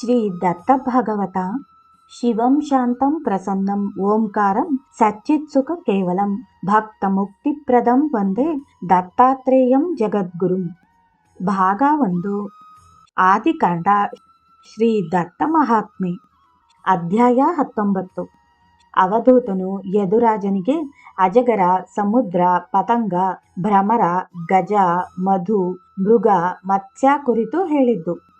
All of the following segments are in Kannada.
ಶ್ರೀ ದತ್ತ ಭಾಗವತ. ಶಿವಂ ಶಾಂತಂ ಪ್ರಸನ್ನಂ, ಓಂಕಾರಂ, ಸಚ್ಚಿತ್ ಸುಖ ಕೇವಲಂ ಭಕ್ತ ಮುಕ್ತಿಪ್ರದಂ ವಂದೇ ದತ್ತಾತ್ರೇಯಂ ಜಗದ್ಗುರುಂ. ಭಾಗ ಒಂದು. ಆದಿಕಾಂಡ. ಶ್ರೀ ದತ್ತ ಮಹಾತ್ಮೆ. ಅಧ್ಯಾಯ ಹತ್ತೊಂಬತ್ತು. ಅವಧೂತನು ಯದುರಾಜನಿಗೆ ಅಜಗರ, ಸಮುದ್ರ, ಪತಂಗ, ಭ್ರಮರ, ಗಜ, ಮಧು, ಮೃಗ, ಮತ್ಸ್ಯ ಕುರಿತು ಹೇಳಿದ್ದು.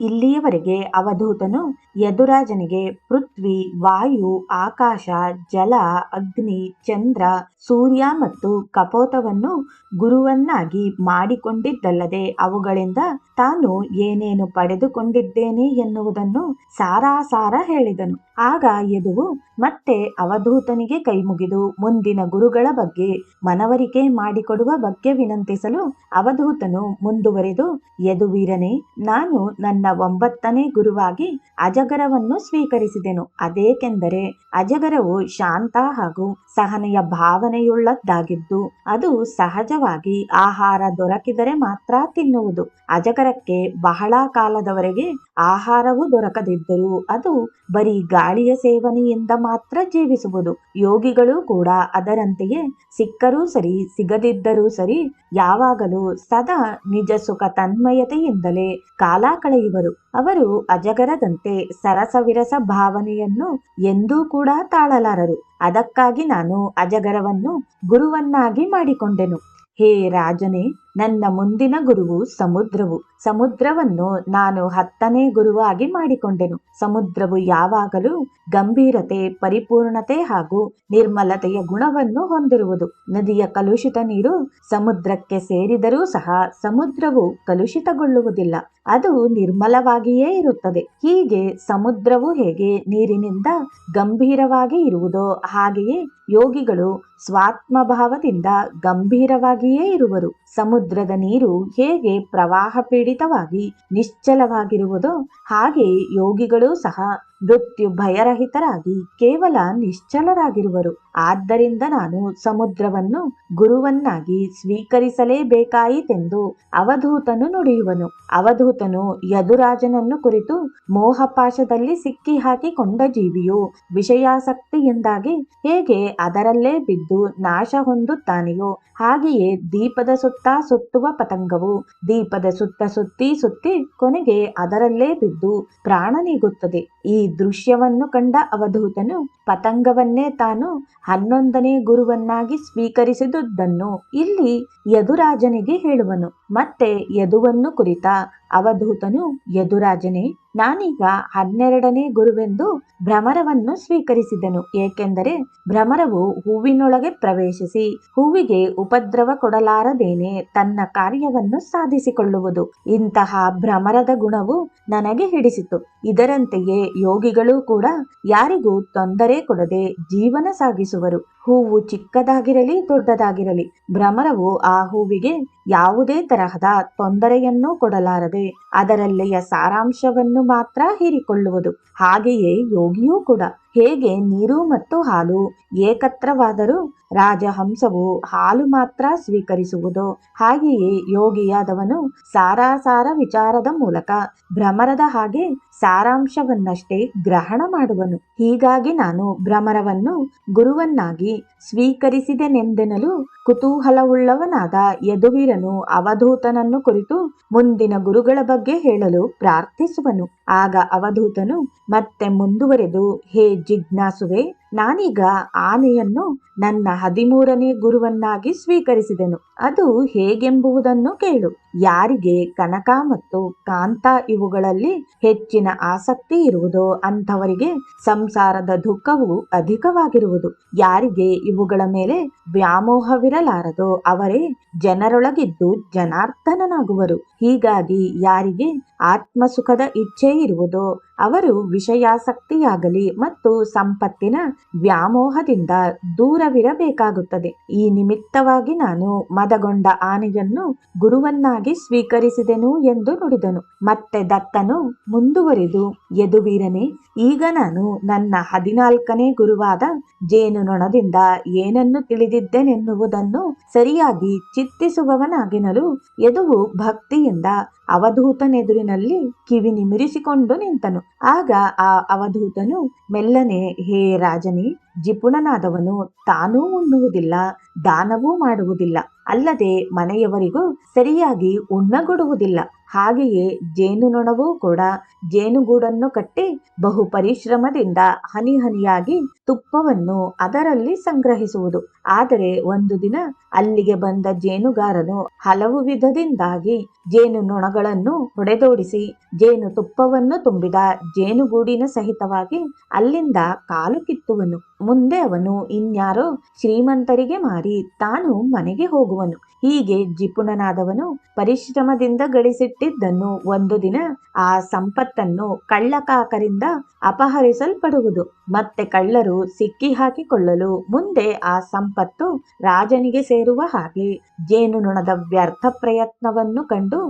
ಇಲ್ಲಿಯವರೆಗೆ ಅವಧೂತನು ಯದುರಾಜನಿಗೆ ಪೃಥ್ವಿ, ವಾಯು, ಆಕಾಶ, ಜಲ, ಅಗ್ನಿ, ಚಂದ್ರ, ಸೂರ್ಯ ಮತ್ತು ಕಪೋತವನ್ನು ಗುರುವನ್ನಾಗಿ ಮಾಡಿಕೊಂಡಿದ್ದಲ್ಲದೆ ಅವುಗಳಿಂದ ತಾನು ಏನೇನು ಪಡೆದುಕೊಂಡಿದ್ದೇನೆ ಎನ್ನುವುದನ್ನು ಸಾರಾಸಾರ ಹೇಳಿದನು. ಆಗ ಯದುವು ಮತ್ತೆ ಅವಧೂತನಿಗೆ ಕೈಮುಗಿದು ಮುಂದಿನ ಗುರುಗಳ ಬಗ್ಗೆ ಮನವರಿಕೆ ಮಾಡಿಕೊಡುವ ಬಗ್ಗೆ ವಿನಂತಿಸಲು ಅವಧೂತನು ಮುಂದುವರೆದು, ಯದುವೀರನೇ, ನಾನು ನನ್ನ ಒಂಬತ್ತನೇ ಗುರುವಾಗಿ ಅಜಗರವನ್ನು ಸ್ವೀಕರಿಸಿದೆನು. ಅದೇಕೆಂದರೆ ಅಜಗರವು ಶಾಂತ ಹಾಗೂ ಸಹನೆಯ ಭಾವನೆಯುಳ್ಳದ್ದಾಗಿದ್ದು, ಅದು ಸಹಜವಾಗಿ ಆಹಾರ ದೊರಕಿದರೆ ಮಾತ್ರ ತಿನ್ನುವುದು. ಅಜಗರಕ್ಕೆ ಬಹಳ ಕಾಲದವರೆಗೆ ಆಹಾರವು ದೊರಕದಿದ್ದರೂ ಅದು ಬರೀ ಗಾಳಿಯ ಸೇವನೆಯಿಂದ ಮಾತ್ರ ಜೀವಿಸುವುದು. ಯೋಗಿಗಳು ಕೂಡ ಅದರಂತೆಯೇ ಸಿಕ್ಕರೂ ಸರಿ, ಸಿಗದಿದ್ದರೂ ಸರಿ, ಯಾವಾಗಲೂ ಸದಾ ನಿಜ ಸುಖ ತನ್ಮಯತೆಯಿಂದಲೇ ಕಾಲ ಕಳೆಯುವರು. ಅವರು. ಅಜಗರದಂತೆ ಸರಸವಿರಸ ಭಾವನೆಯನ್ನು ಎಂದೂ ಕೂಡ ತಾಳಲಾರರು. ಅದಕ್ಕಾಗಿ ನಾನು ಅಜಗರವನ್ನು ಗುರುವನ್ನಾಗಿ ಮಾಡಿಕೊಂಡೆನು. ಹೇ ರಾಜನೇ ನನ್ನ ಮುಂದಿನ ಗುರುವು ಸಮುದ್ರವು. ಸಮುದ್ರವನ್ನು ನಾನು ಹತ್ತನೇ ಗುರುವಾಗಿ ಮಾಡಿಕೊಂಡೆನು. ಸಮುದ್ರವು ಯಾವಾಗಲೂ ಗಂಭೀರತೆ, ಪರಿಪೂರ್ಣತೆ ಹಾಗೂ ನಿರ್ಮಲತೆಯ ಗುಣವನ್ನು ಹೊಂದಿರುವುದು. ನದಿಯ ಕಲುಷಿತ ನೀರು ಸಮುದ್ರಕ್ಕೆ ಸೇರಿದರೂ ಸಹ ಸಮುದ್ರವು ಕಲುಷಿತಗೊಳ್ಳುವುದಿಲ್ಲ. ಅದು ನಿರ್ಮಲವಾಗಿಯೇ ಇರುತ್ತದೆ. ಹೀಗೆ ಸಮುದ್ರವು ಹೇಗೆ ನೀರಿನಿಂದ ಗಂಭೀರವಾಗಿ ಇರುವುದೋ ಹಾಗೆಯೇ ಯೋಗಿಗಳು ಸ್ವಾತ್ಮಭಾವದಿಂದ ಗಂಭೀರವಾಗಿಯೇ ಇರುವರು. ಸಮುದ್ರದ ನೀರು ಹೇಗೆ ಪ್ರವಾಹ ಪೀಡಿತವಾಗಿ ನಿಶ್ಚಲವಾಗಿರುವುದೋ ಹಾಗೆ ಯೋಗಿಗಳೂ ಸಹ ಭಯರಹಿತರಾಗಿ ಕೇವಲ ನಿಶ್ಚಲರಾಗಿರುವರು. ಆದ್ದರಿಂದ ನಾನು ಸಮುದ್ರವನ್ನು ಗುರುವನ್ನಾಗಿ ಸ್ವೀಕರಿಸಲೇಬೇಕಾಯಿತೆಂದು ಅವಧೂತನು ನುಡಿಯುವನು. ಅವಧೂತನು ಯದುರಾಜನನ್ನು ಕುರಿತು ಮೋಹಪಾಶದಲ್ಲಿ ಸಿಕ್ಕಿ ಹಾಕಿಕೊಂಡ ಜೀವಿಯು ವಿಷಯಾಸಕ್ತಿಯಿಂದಾಗಿ ಹೇಗೆ ಅದರಲ್ಲೇ ಬಿದ್ದು ನಾಶ ಹೊಂದುತ್ತಾನೆಯೋ ಹಾಗೆಯೇ ದೀಪದ ಸುತ್ತ ಸುತ್ತುವ ಪತಂಗವು ದೀಪದ ಸುತ್ತ ಸುತ್ತಿ ಸುತ್ತಿ ಕೊನೆಗೆ ಅದರಲ್ಲೇ ಬಿದ್ದು ಪ್ರಾಣ ನೀಗುತ್ತದೆ. ಈ ದೃಶ್ಯವನ್ನು ಕಂಡ ಅವಧೂತನು ಪತಂಗವನ್ನೇ ತಾನು ಹನ್ನೊಂದನೇ ಗುರುವನ್ನಾಗಿ ಸ್ವೀಕರಿಸಿದುದನ್ನು ಇಲ್ಲಿ ಯದುರಾಜನಿಗೆ ಹೇಳುವನು. ಮತ್ತೆ ಯದುವನ್ನು ಕುರಿತ ಅವಧೂತನು ಯದುರಾಜನೇ, ನಾನೀಗ ಹನ್ನೆರಡನೇ ಗುರುವೆಂದು ಭ್ರಮರವನ್ನು ಸ್ವೀಕರಿಸಿದನು. ಏಕೆಂದರೆ ಭ್ರಮರವು ಹೂವಿನೊಳಗೆ ಪ್ರವೇಶಿಸಿ ಹೂವಿಗೆ ಉಪದ್ರವ ಕೊಡಲಾರದೇನೆ ತನ್ನ ಕಾರ್ಯವನ್ನು ಸಾಧಿಸಿಕೊಳ್ಳುವುದು. ಇಂತಹ ಭ್ರಮರದ ಗುಣವು ನನಗೆ ಹಿಡಿಸಿತು. ಇದರಂತೆಯೇ ಯೋಗಿಗಳು ಕೂಡ ಯಾರಿಗೂ ತೊಂದರೆ ಕೊಡದೆ ಜೀವನ ಸಾಗಿಸುವರು. ಹೂವು ಚಿಕ್ಕದಾಗಿರಲಿ, ದೊಡ್ಡದಾಗಿರಲಿ, ಭ್ರಮರವು ಆ ಹೂವಿಗೆ ಯಾವುದೇ ತರಹದ ತೊಂದರೆಯನ್ನು ಕೊಡಲಾರದೆ, ಅದರಲ್ಲಿಯ ಸಾರಾಂಶವನ್ನು ಮಾತ್ರ ಹೀರಿಕೊಳ್ಳುವುದು. ಹಾಗೆಯೇ ಯೋಗಿಯೂ ಕೂಡ. ಹೇಗೆ ನೀರು ಮತ್ತು ಹಾಲು ಏಕತ್ರವಾದರೂ ರಾಜಹಂಸವು ಹಾಲು ಮಾತ್ರ ಸ್ವೀಕರಿಸುವುದು. ಹಾಗೆಯೇ ಯೋಗಿಯಾದವನು ಸಾರಾಸಾರ ವಿಚಾರದ ಮೂಲಕ ಭ್ರಮರದ ಹಾಗೆ ಸಾರಾಂಶವನ್ನಷ್ಟೇ ಗ್ರಹಣ ಮಾಡುವನು. ಹೀಗಾಗಿ ನಾನು ಭ್ರಮರವನ್ನು ಗುರುವನ್ನಾಗಿ ಸ್ವೀಕರಿಸಿದೆನೆಂದೆನಲು ಕುತೂಹಲವುಳ್ಳವನಾದ ಯದುವೀರನು ಅವಧೂತನನ್ನು ಕುರಿತು ಮುಂದಿನ ಗುರುಗಳ ಬಗ್ಗೆ ಹೇಳಲು ಪ್ರಾರ್ಥಿಸುವನು. ಆಗ ಅವಧೂತನು ಮತ್ತೆ ಮುಂದುವರೆದು, ಹೇ ಜಿಜ್ಞಾಸುವೆ ನಾನೀಗ ಆನೆಯನ್ನು ನನ್ನ ಹದಿಮೂರನೇ ಗುರುವನ್ನಾಗಿ ಸ್ವೀಕರಿಸಿದೆನು. ಅದು ಹೇಗೆಂಬುದನ್ನು ಕೇಳು. ಯಾರಿಗೆ ಕನಕ ಮತ್ತು ಕಾಂತ ಇವುಗಳಲ್ಲಿ ಹೆಚ್ಚಿನ ಆಸಕ್ತಿ ಇರುವುದೋ ಅಂಥವರಿಗೆ ಸಂಸಾರದ ದುಃಖವು ಅಧಿಕವಾಗಿರುವುದು. ಯಾರಿಗೆ ಇವುಗಳ ಮೇಲೆ ವ್ಯಾಮೋಹವಿರಲಾರದೋ ಅವರೇ ಜನರೊಳಗಿದ್ದು ಜನಾರ್ದನನಾಗುವರು. ಹೀಗಾಗಿ ಯಾರಿಗೆ ಆತ್ಮಸುಖದ ಇಚ್ಛೆ ಇರುವುದೋ ಅವರು ವಿಷಯಾಸಕ್ತಿಯಾಗಲಿ ಮತ್ತು ಸಂಪತ್ತಿನ ವ್ಯಾಮೋಹದಿಂದ ದೂರವಿರಬೇಕಾಗುತ್ತದೆ. ಈ ನಿಮಿತ್ತವಾಗಿ ನಾನು ಮದಗೊಂಡ ಆನೆಯನ್ನು ಗುರುವನ್ನಾಗಿ ಸ್ವೀಕರಿಸಿದೆನು ಎಂದು ನುಡಿದನು. ಮತ್ತೆ ದತ್ತನು ಮುಂದುವರಿದು, ಯದುವೀರನೇ, ಈಗ ನಾನು ನನ್ನ ಹದಿನಾಲ್ಕನೇ ಗುರುವಾದ ಜೇನುನೊಣದಿಂದ ಏನನ್ನು ತಿಳಿದಿದ್ದೆನೆನ್ನುವುದನ್ನು ಸರಿಯಾಗಿ ಚಿತ್ತಿಸುವವನಾಗಿನಲು ಯದುವು ಭಕ್ತಿಯಿಂದ ಅವಧೂತನೆದುರಿನಲ್ಲಿ ಕಿವಿ ನಿಮಿರಿಸಿಕೊಂಡು ನಿಂತನು. ಆಗ ಆ ಅವಧೂತನು ಮೆಲ್ಲನೆ, ಹೇ ರಾಜನಿ ಜಿಪುಣನಾದವನು ತಾನೂ ಉಣ್ಣುವುದಿಲ್ಲ, ದಾನವೂ ಮಾಡುವುದಿಲ್ಲ, ಅಲ್ಲದೆ ಮನೆಯವರಿಗೂ ಸರಿಯಾಗಿ ಉಣ್ಣಗೊಡುವುದಿಲ್ಲ. ಹಾಗೆಯೇ ಜೇನುನೊಣವೂ ಕೂಡ ಜೇನುಗೂಡನ್ನು ಕಟ್ಟಿ ಬಹು ಪರಿಶ್ರಮದಿಂದ ಹನಿ ಹನಿಯಾಗಿ ತುಪ್ಪವನ್ನು ಅದರಲ್ಲಿ ಸಂಗ್ರಹಿಸುವುದು. ಆದರೆ ಒಂದು ದಿನ ಅಲ್ಲಿಗೆ ಬಂದ ಜೇನುಗಾರನು ಹಲವು ವಿಧದಿಂದಾಗಿ ಜೇನು ನೊಣಗಳನ್ನು ಹೊಡೆದೋಡಿಸಿ ಜೇನು ತುಪ್ಪವನ್ನು ತುಂಬಿದ ಜೇನುಗೂಡಿನ ಸಹಿತವಾಗಿ ಅಲ್ಲಿಂದ ಕಾಲು ಕಿತ್ತುವನು. ಮುಂದೆ ಅವನು ಇನ್ಯಾರೋ ಶ್ರೀಮಂತರಿಗೆ ಮಾರಿ ತಾನು ಮನೆಗೆ ಹೋಗುವನು. ಹೀಗೆ ಜಿಪುಣನಾದವನು ಪರಿಶ್ರಮದಿಂದ ಗಳಿಸಿಟ್ಟಿದ್ದನ್ನು ಒಂದು ದಿನ ಆ ಸಂಪತ್ತನ್ನು ಕಳ್ಳಕಾಕರಿಂದ ಅಪಹರಿಸಲ್ಪಡುವುದು. ಮತ್ತೆ ಕಳ್ಳರು ಸಿಕ್ಕಿ ಹಾಕಿಕೊಳ್ಳಲು ಮುಂದೆ ಆ ಸಂಪತ್ತು ರಾಜನಿಗೆ ಸೇರುವ ಹಾಗೆ ಜೇನುನೊಣದ ವ್ಯರ್ಥ ಪ್ರಯತ್ನವನ್ನು ಕಂಡು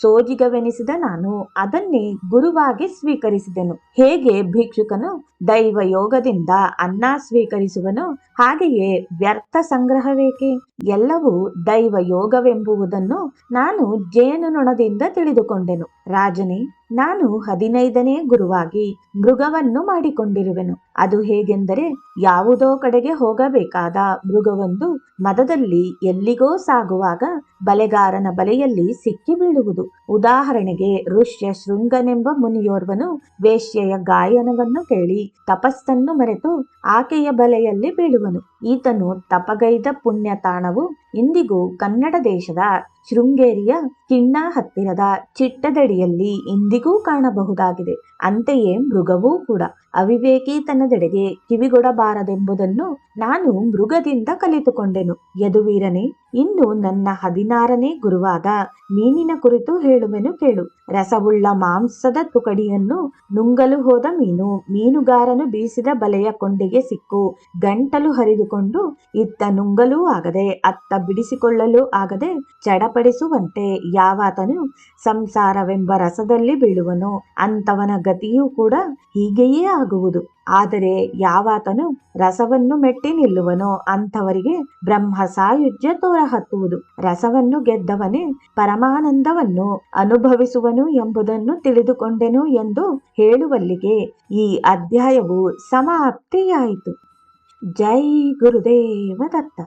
ಸೋಜಿಗವೆನಿಸಿದ ನಾನು ಅದನ್ನೇ ಗುರುವಾಗಿ ಸ್ವೀಕರಿಸಿದೆನು. ಹೇಗೆ ಭಿಕ್ಷುಕನು ದೈವ ಯೋಗದಿಂದ ಅನ್ನ ಸ್ವೀಕರಿಸುವನು ಹಾಗೆಯೇ ವ್ಯರ್ಥ ಸಂಗ್ರಹವೇಕೆ? ಎಲ್ಲವೂ ದೈವ ಯೋಗವೆಂಬುವುದನ್ನು ನಾನು ಜೇನುನೊಣದಿಂದ ತಿಳಿದುಕೊಂಡೆನು. ರಾಜನೇ ನಾನು ಹದಿನೈದನೇ ಗುರುವಾಗಿ ಮೃಗವನ್ನು ಮಾಡಿಕೊಂಡಿರುವೆನು. ಅದು ಹೇಗೆಂದರೆ ಯಾವುದೋ ಕಡೆಗೆ ಹೋಗಬೇಕಾದ ಮೃಗವೊಂದು ಮದದಲ್ಲಿ ಎಲ್ಲಿಗೋ ಸಾಗುವಾಗ ಬಲೆಗಾರನ ಬಲೆಯಲ್ಲಿ ಸಿಕ್ಕಿ ಬೀಳುವುದು. ಉದಾಹರಣೆಗೆ ಋಷ್ಯ ಶೃಂಗನೆಂಬ ಮುನಿಯೋರ್ವನು ವೇಶ್ಯೆಯ ಗಾಯನವನ್ನು ಕೇಳಿ ತಪಸ್ಸನ್ನು ಮರೆತು ಆಕೆಯ ಬಲೆಯಲ್ಲಿ ಬೀಳುವನು. ಈತನು ತಪಗೈದ ಪುಣ್ಯ ತಾಣವು ಇಂದಿಗೂ ಕನ್ನಡ ದೇಶದ ಶೃಂಗೇರಿಯ ಕಿಣ್ಣ ಹತ್ತಿರದ ಚಿಟ್ಟದಡಿಯಲ್ಲಿ ಇಂದಿಗೂ ಕಾಣಬಹುದಾಗಿದೆ. ಅಂತೆಯೇ ಮೃಗವೂ ಕೂಡ. ಅವಿವೇಕಿತನದೆಡೆಗೆ ಕಿವಿಗೊಡಬಾರದೆಂಬುದನ್ನು ನಾನು ಮೃಗದಿಂದ ಕಲಿತುಕೊಂಡೆನು. ಯದುವೀರನೇ, ಇನ್ನು ನನ್ನ ಹದಿನಾರನೇ ಗುರುವಾದ ಮೀನಿನ ಕುರಿತು ಹೇಳುವೆನು ಕೇಳು. ರಸವುಳ್ಳ ಮಾಂಸದ ತುಕಡಿಯನ್ನು ನುಂಗಲು ಹೋದ ಮೀನು, ಮೀನುಗಾರನು ಬೀಸಿದ ಬಲೆಯ ಕೊಂಡಿಗೆ ಸಿಕ್ಕು. ಗಂಟಲು ಹರಿದುಕೊಂಡು ಇತ್ತ ನುಂಗಲೂ ಆಗದೆ, ಅತ್ತ ಬಿಡಿಸಿಕೊಳ್ಳಲು ಆಗದೆ ಚಡಪಡಿಸುವಂತೆ ಯಾವಾತನು ಸಂಸಾರವೆಂಬ ರಸದಲ್ಲಿ ಬೀಳುವನು. ಅಂಥವನ ಗತಿಯೂ ಕೂಡ ಹೀಗೆಯೇ ಆಗುವುದು. ಆದರೆ ಯಾವಾತನು ರಸವನ್ನು ಮೆಟ್ಟಿ ನಿಲ್ಲುವನೋ ಅಂಥವರಿಗೆ ಬ್ರಹ್ಮ ಸಾಯುಜ್ಯ ತೋರ ಹತ್ತುವುದು ರಸವನ್ನು ಗೆದ್ದವನೇ ಪರಮಾನಂದವನ್ನು ಅನುಭವಿಸುವನು ಎಂಬುದನ್ನು ತಿಳಿದುಕೊಂಡೆನು ಎಂದು ಹೇಳುವಲ್ಲಿಗೆ ಈ ಅಧ್ಯಾಯವು ಸಮಾಪ್ತಿಯಾಯಿತು. ಜೈ ಗುರುದೇವ ದತ್ತ.